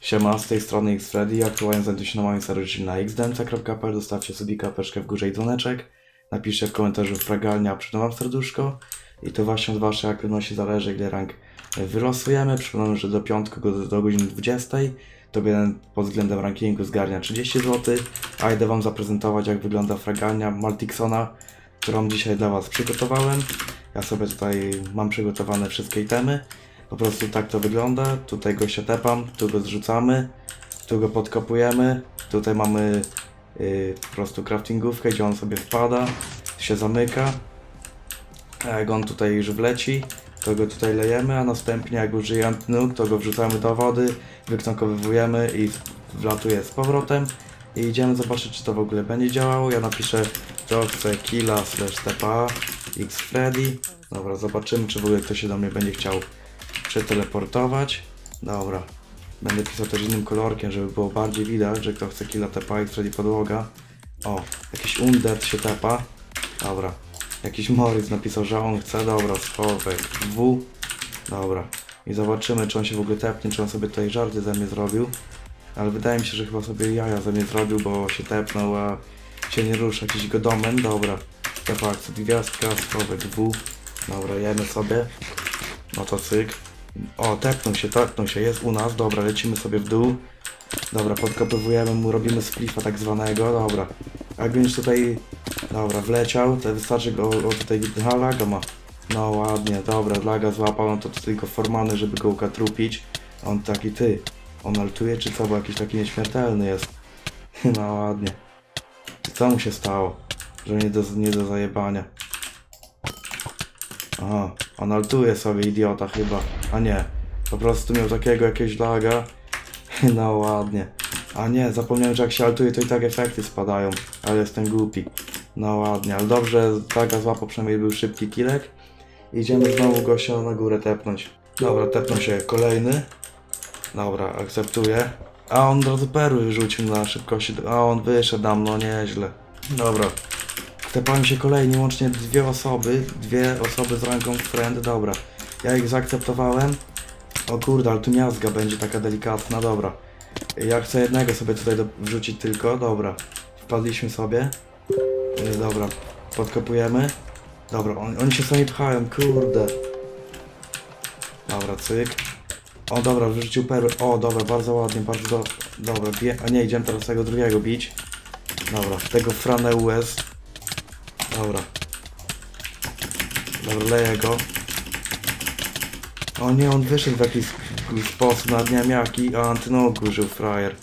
Siema, z tej strony Xfreddy, aktualnie znajduję się na moim serwisie na xdmc.pl, zostawcie sobie kapeczkę w górze i dzwoneczek, napiszcie w komentarzu fragalnia, przyda wam serduszko i to właśnie od waszej aktywności zależy, ile rank wylosujemy. Przypominam, że do piątku do, do godziny 20 to jeden pod względem rankingu zgarnia 30 zł, a idę wam zaprezentować jak wygląda fragalnia Maltiksona, którą dzisiaj dla was przygotowałem. Ja sobie tutaj mam przygotowane wszystkie itemy. Po prostu tak to wygląda. Tutaj go się tepam, tu go zrzucamy, tu go podkopujemy. Tutaj mamy yy, po prostu craftingówkę, gdzie on sobie wpada, się zamyka. A jak on tutaj już wleci, to go tutaj lejemy, a następnie jak użyje antynuk, to go wrzucamy do wody, wyknonkowywujemy i wlatuje z powrotem. I idziemy zobaczyć, czy to w ogóle będzie działało. Ja napiszę, chcę killa slash tepa x Freddy. Dobra, zobaczymy, czy w ogóle ktoś się do mnie będzie chciał przeteleportować. Dobra. Będę pisał też innym kolorkiem, żeby było bardziej widać, że kto chce killa tepa x Freddy podłoga. O, jakiś undead się tepa. Dobra. Jakiś Morris napisał, że on chce. Dobra, schowek W. Dobra. I zobaczymy, czy on się w ogóle tepnie, czy on sobie tutaj żarty ze mnie zrobił. Ale wydaje mi się, że chyba sobie jaja ze mnie zrobił, bo się tepnął, a się nie rusza. Jakiś go domen. Dobra. Tepa akcja gwiazdka, schowek W. Dobra, jemy sobie. No to cyk. O, tepnął się, tepnął się, jest u nas. Dobra, lecimy sobie w dół. Dobra, podkopywujemy mu, robimy splifa tak zwanego. Dobra. A już tutaj, dobra, wleciał, to wystarczy go, tutaj, ha, laga ma. No ładnie, dobra, laga złapał, no to tylko formany, żeby go ukatrupić. On taki, ty, on altuje czy co, bo jakiś taki nieśmiertelny jest. No ładnie. Co mu się stało? Że nie do, nie do zajebania. Aha, on altuje sobie, idiota chyba. A nie, po prostu miał takiego jakiegoś laga. No ładnie. A nie, zapomniałem, że jak się altuje, to i tak efekty spadają. Ale jestem głupi. No ładnie, ale dobrze, laga złapał, przynajmniej był szybki kilek. Idziemy znowu gościa na górę tepnąć. Dobra, tepnął się kolejny. Dobra, akceptuję. A on od razu perły rzucił na szybkości. A on wyszedł nam, no nieźle. Dobra. Tepałem się kolejni, łącznie dwie osoby. Dwie osoby z ranką friend, dobra. Ja ich zaakceptowałem. O kurde, ale tu miazga będzie taka delikatna, dobra. Ja chcę jednego sobie tutaj do, wrzucić tylko, dobra. Wpadliśmy sobie. Yy, Dobra, podkopujemy. Dobra, on, oni się sami pchają, kurde. Dobra, cyk. O dobra, wyrzucił perły. O dobra, bardzo ładnie, bardzo do... Dobra, bije... A nie, idziemy teraz tego drugiego bić. Dobra, tego Frane US. Dobra. Dobra, leję go. O nie, on wyszedł w jakiś sposób na dnia jaki, a antynogu użył frajer.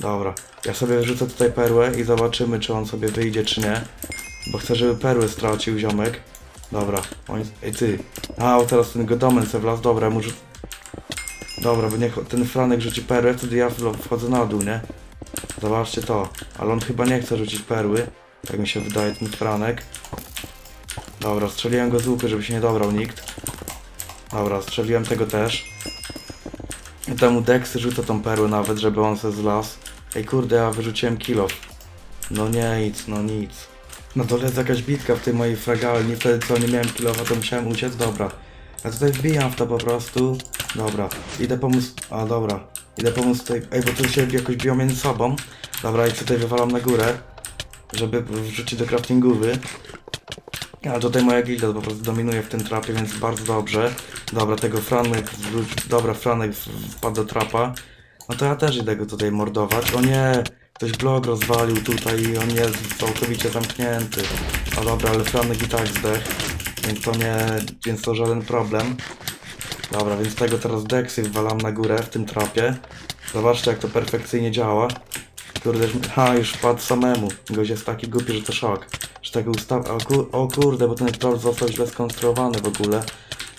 Dobra, ja sobie wyrzucę tutaj perłę i zobaczymy, czy on sobie wyjdzie, czy nie. Bo chcę, żeby perły stracił ziomek. Dobra, on... Ej ty. A, o, teraz ten godomen se wlazł, dobra, może... Dobra, bo niech ten Franek rzuci perłę, wtedy ja wchodzę na dół, nie? Zobaczcie to. Ale on chyba nie chce rzucić perły. Tak mi się wydaje, ten Franek. Dobra, strzeliłem go z łuku, żeby się nie dobrał nikt. Dobra, strzeliłem tego też. I temu Dex rzucę tą perłę nawet, żeby on se zlazł. Ej kurde, ja wyrzuciłem kilo. No nic, no nic. Na dole jest jakaś bitka w tej mojej fragalni, wtedy co nie miałem kilowa, to musiałem uciec, dobra. Ja tutaj wbijam w to po prostu. Dobra, idę pomóc. A dobra, idę pomóc tutaj. Ej, bo tu się jakoś biją między sobą. Dobra, i tutaj wywalam na górę, żeby wrzucić do craftingowy. Ale tutaj moja gilda po prostu dominuje w tym trapie, więc bardzo dobrze. Dobra, tego Franek, dobra, Franek wpadł do trapa. No to ja też idę go tutaj mordować. O nie, ktoś blok rozwalił tutaj i on jest całkowicie zamknięty. O dobra, ale Franek i tak zdech, więc to nie, więc to żaden problem. Dobra, więc tego teraz Dexy wwalam na górę w tym trapie. Zobaczcie jak to perfekcyjnie działa. Kurde, ha, już wpadł samemu. Gość jest taki głupi, że to szok. Że tego ustaw... O, kur... o kurde, bo ten trap został źle skonstruowany w ogóle.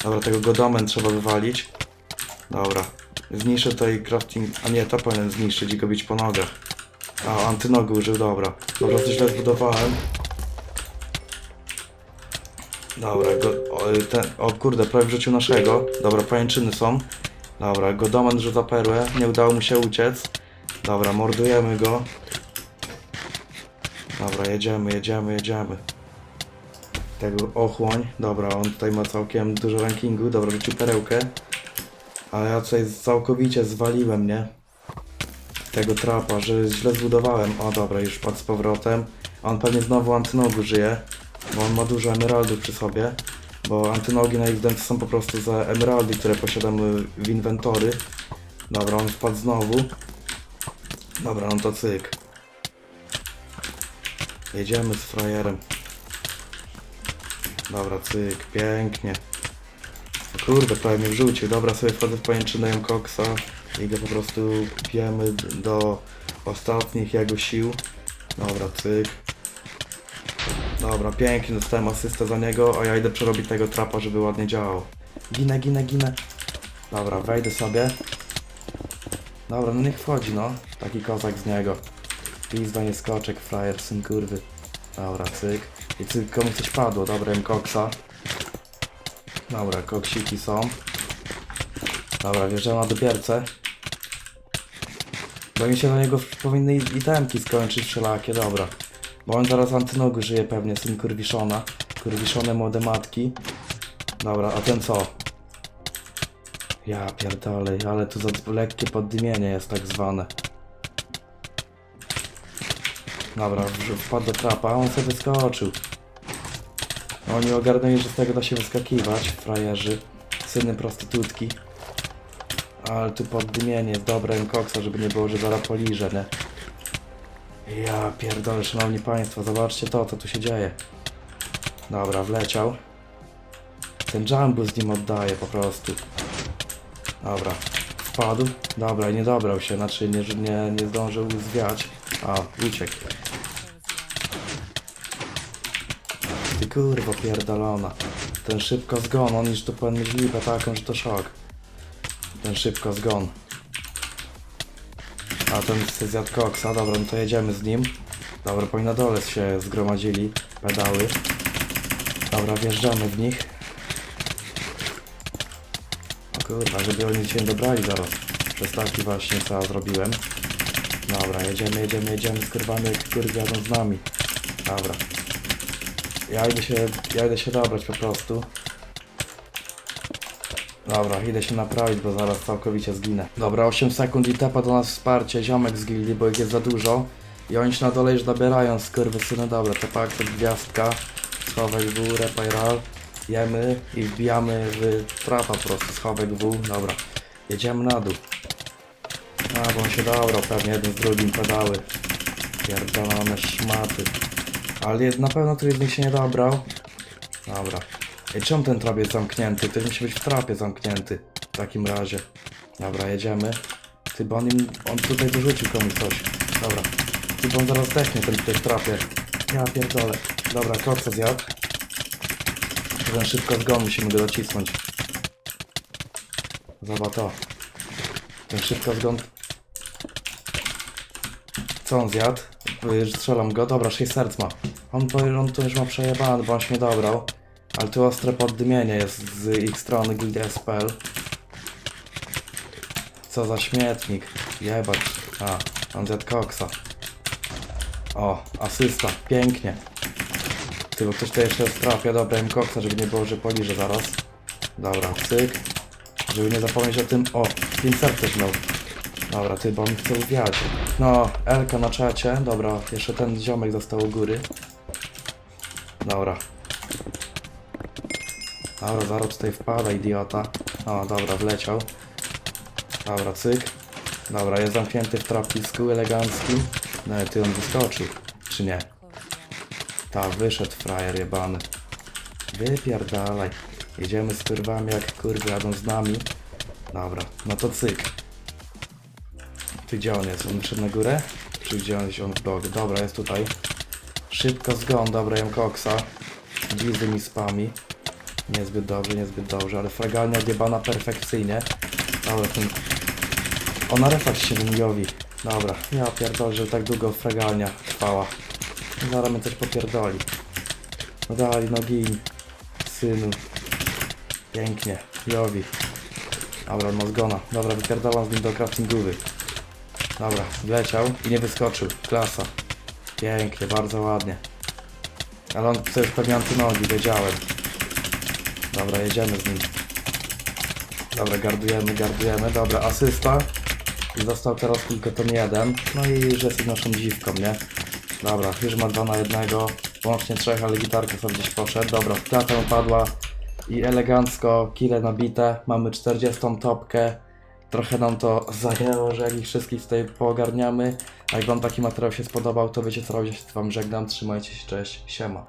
Dobra, tego godomen trzeba wywalić. Dobra. Zniszczę tutaj crafting... A nie, to powinien zniszczyć i go bić po nogach. A, antynogu użył, dobra. Po prostu źle zbudowałem. Dobra, go, o, ten, o kurde, prawie wrzucił naszego. Dobra, pajęczyny są. Dobra, Godoman rzuca perłę, nie udało mu się uciec. Dobra, mordujemy go. Dobra, jedziemy, jedziemy, jedziemy. Tego ochłoń. Dobra, on tutaj ma całkiem dużo rankingu. Dobra, rzucił perełkę. Ale ja tutaj całkowicie zwaliłem, nie? tego trapa, że źle zbudowałem. O dobra, już padł z powrotem. On pewnie znowu antynogu żyje, bo on ma dużo emeraldów przy sobie. Bo antynogi na XD są po prostu za emeraldy, które posiadamy w inwentory. Dobra, on wpadł znowu. Dobra, no to cyk. Jedziemy z frajerem. Dobra, cyk, pięknie. O Kurde, prawie mnie wrzucił. Dobra, sobie wchodzę w pajęczynę jem koksa i go po prostu pijemy do ostatnich jego sił. Dobra, cyk. Dobra, pięknie, dostałem asystę za niego, a ja idę przerobić tego trapa, żeby ładnie działał. Ginę, ginę, ginę. Dobra, wejdę sobie. Dobra, no niech wchodzi, no. Taki kozak z niego. Pizda, nie skoczek, frajer, syn kurwy. Dobra, cyk. I cyk, komu coś padło, dobra, jem koksa. Dobra, koksiki są. Dobra, wjeżdżam na dobiercę. Bo mi się na niego powinny itemki skończyć wszelakie, dobra. Bo on zaraz antynogu żyje pewnie, syn kurwiszona. Kurwiszone młode matki. Dobra, a ten co? Ja pierdolę, ale tu za lekkie poddymienie jest tak zwane. Dobra, wpadł do trapa, on sobie wyskoczył. Oni ogarnęli, że z tego da się wyskakiwać, frajerzy. Syny prostytutki. Ale tu poddymienie dobre koksa, żeby nie było, że zaraz poliże, nie? Ja pierdolę, szanowni państwo, zobaczcie to, co tu się dzieje. Dobra, wleciał. Ten jumbo z nim oddaje po prostu. Dobra, wpadł. Dobra, nie dobrał się, znaczy nie, nie, nie zdążył zwiać. A, uciekł. Ty kurwo pierdolona. Ten szybko zgon, on już tu powinien mieć lipę taką, że to szok. Ten szybko zgon. A ten zjadł koksa, dobra, no to jedziemy z nim. Dobra, na dole się zgromadzili pedały. Dobra, wjeżdżamy w nich. Kurwa, żeby oni nie dobrali zaraz. Przez taki właśnie co ja zrobiłem. Dobra, jedziemy, jedziemy, jedziemy jak kurwy jadą z nami. Dobra. Ja idę się, ja idę się dobrać po prostu. Dobra, idę się naprawić, bo zaraz całkowicie zginę. Dobra, 8 sekund i tepa do nas wsparcie, ziomek z gildii, bo ich jest za dużo. I oni się na dole już dobierają, skurwysyny. Dobra, tepa to gwiazdka. Schowek W, repairal. Jemy i wbijamy w trapa po prostu, schowek W. Dobra, jedziemy na dół. A, bo on się dobrał pewnie jeden z drugim pedały. Pierdolone szmaty. Ale na pewno tu jeden się nie dobrał. Dobra. Ej, czemu ten trap jest zamknięty? Ktoś musi być w trapie zamknięty. W takim razie. Dobra, jedziemy. Ty, bo on, im, on tutaj wyrzucił komuś coś. Dobra. Ty, bo on zaraz zdechnie ten w trapie. Ja pierdolę. Dobra, koksa zjadł. Ten szybko zgon, musimy go docisnąć. Zobacz to. Ten szybko zgon. Co on zjadł? Y, Strzelam go. Dobra, 6 serc ma. On, on to już ma przejebane, bo on się nie dobrał. Ale tu ostre poddymienie jest z ich strony Guild SPL. Co za śmietnik. Jebać. A, on zjadł koksa. O, asysta. Pięknie. Ty, bo ktoś to jeszcze strafia. Dobra, im koksa, żeby nie było, że poliże zaraz. Dobra, cyk. Żeby nie zapomnieć o tym. O, 5 serc też miał. Dobra, ty, bo on chce uwiać. No, Elka na czacie. Dobra, jeszcze ten ziomek został u góry. Dobra. Dobra, zaraz tutaj wpada, idiota. O, dobra, wleciał. Dobra, cyk. Dobra, jest zamknięty w trapisku eleganckim. No i ty on wyskoczył. Czy nie? Ta, wyszedł frajer jebany. Wypierdalaj. Jedziemy z kurwami jak kurwy jadą z nami. Dobra, no to cyk. Ty gdzie on jest? On wyszedł na górę? Czy gdzie on jest? On w dog. Dobra, jest tutaj. Szybko zgon, dobra, jem koksa. Wizy mi spami. Niezbyt dobrze, niezbyt dobrze, ale fragalnia odjebana perfekcyjnie. Dobra, ten... Ona refaks się. Dobra, ja pierdolę, że tak długo fragalnia trwała. Zaraz mnie coś popierdoli. No dali, no gin. Synu. Pięknie. Jowi. Dobra, no zgona. Dobra, wypierdalam z nim do craftingowy. Dobra, wleciał i nie wyskoczył. Klasa. Pięknie, bardzo ładnie. Ale on już pewnie antynogi, wiedziałem. Dobra, jedziemy z nim. Dobra, gardujemy, gardujemy. Dobra, asysta. Został teraz tylko ten jeden. No i już jest naszą dziwką, nie? Dobra, już ma dwa na jednego. Łącznie trzech, ale gitarka sobie gdzieś poszedł. Dobra, klata upadła. I elegancko, kile nabite. Mamy 40 topkę. Trochę nam to zajęło, że jak ich wszystkich tutaj poogarniamy. A jak wam taki materiał się spodobał, to wiecie co robić, wam żegnam. Trzymajcie się, cześć, siema.